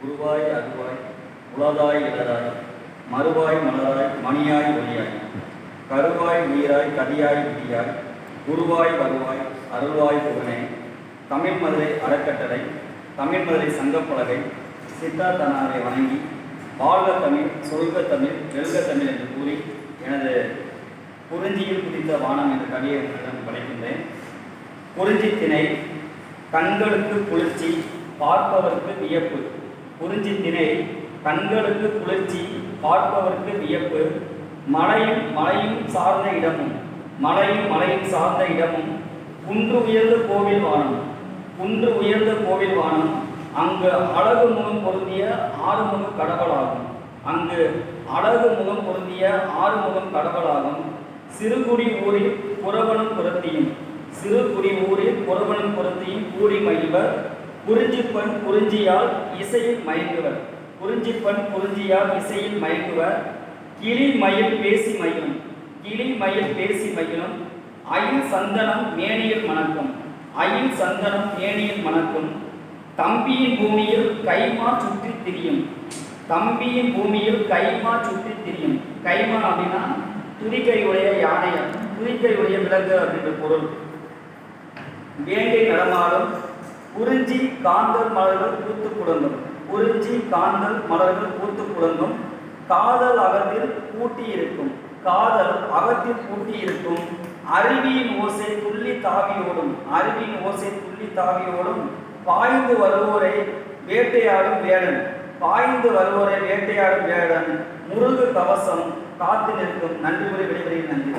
குருவாய் அருவாய் உலதாய் இடராய் மறுவாய் மலராய் மணியாய் ஒளியாய் கருவாய் உயிராய் கதியாய் விதியாய் குருவாய் வருவாய் அருள்வாய் புகனே தமிழ் மதுரை அறக்கட்டளை தமிழ் மதுரை சங்கப்பலகை சித்தார்த்தனாரை வணங்கி வாழ்க தமிழ் சொல்க தமிழ் வெல்க தமிழ் என்று கூறி எனது குறிஞ்சியில் குதித்த வானம் என்ற கவியை உங்களிடம் படைக்கின்றேன். குறிஞ்சி திணை கண்களுக்கு குளிர்ச்சி பார்ப்பவர்க்கு வியப்பு. குறிஞ்சி கண்களுக்கு குளிர்ச்சி பார்ப்பவர்க்கு வியப்பு மலையும் மலையும் சார்ந்த இடமும் மலையும் மலையும் சார்ந்த இடமும் குன்று உயர்ந்த கோவில் வானம் குன்று உயர்ந்த கோவில் வானம் அங்கு அழகு முகம் பொருந்திய ஆறுமுக கடவுளாகும். அங்கு அழகு முகம் பொருந்திய ஆறுமுகம் கடவுளாகும். சிறுகுடி ஊரில் புறவனும் புறத்தியும் சிறுகுடி ஊரில் புறவனும் புறத்தியும் கூடி மகிழ்வர் குறிஞ்சிப்பண் குறிஞ்சியால் இசையில் மயங்குவர். குறிஞ்சிப்பண் குறிஞ்சியால் இசையில் மயங்குவர். கிளி மயில் பேசி மயிலும் கிளி மயில் பேசி மயிலும் அயில் சந்தனம் மேனியில் மணக்கும். அயில் சந்தனம் மேனியில் மணக்கும். தம்பியின் பூமியில் கைமா சுற்றி திரியும். தம்பியின் பூமியில் கைமா சுற்றி திரியும். கைமா அப்படின்னா துதிக்கையுடைய யானை துதிக்கையுடைய விலங்கு அப்படின்ற பொருள். வேங்கை நடமாடும் குறிஞ்சி காந்தல் மலர்கள் பூத்து குடங்கும் உறிஞ்சி காந்தல் மலர்கள் பூத்து குடங்கும் காதல் அகத்தில் பூட்டி இருக்கும் காதல் அகத்தில் பூட்டி இருக்கும் அருவியின் ஓசை துள்ளி தாவியோடும் அருவியின் ஓசை துள்ளி தாவியோடும் பாய்ந்து வருவோரை வேட்டையாடும் வேடன். பாய்ந்து வருவோரை வேட்டையாடும் வேடன். முருகு கவசம் காத்து நிற்கும். நன்றி உரை விடைபெறுகிறேன். நன்றி.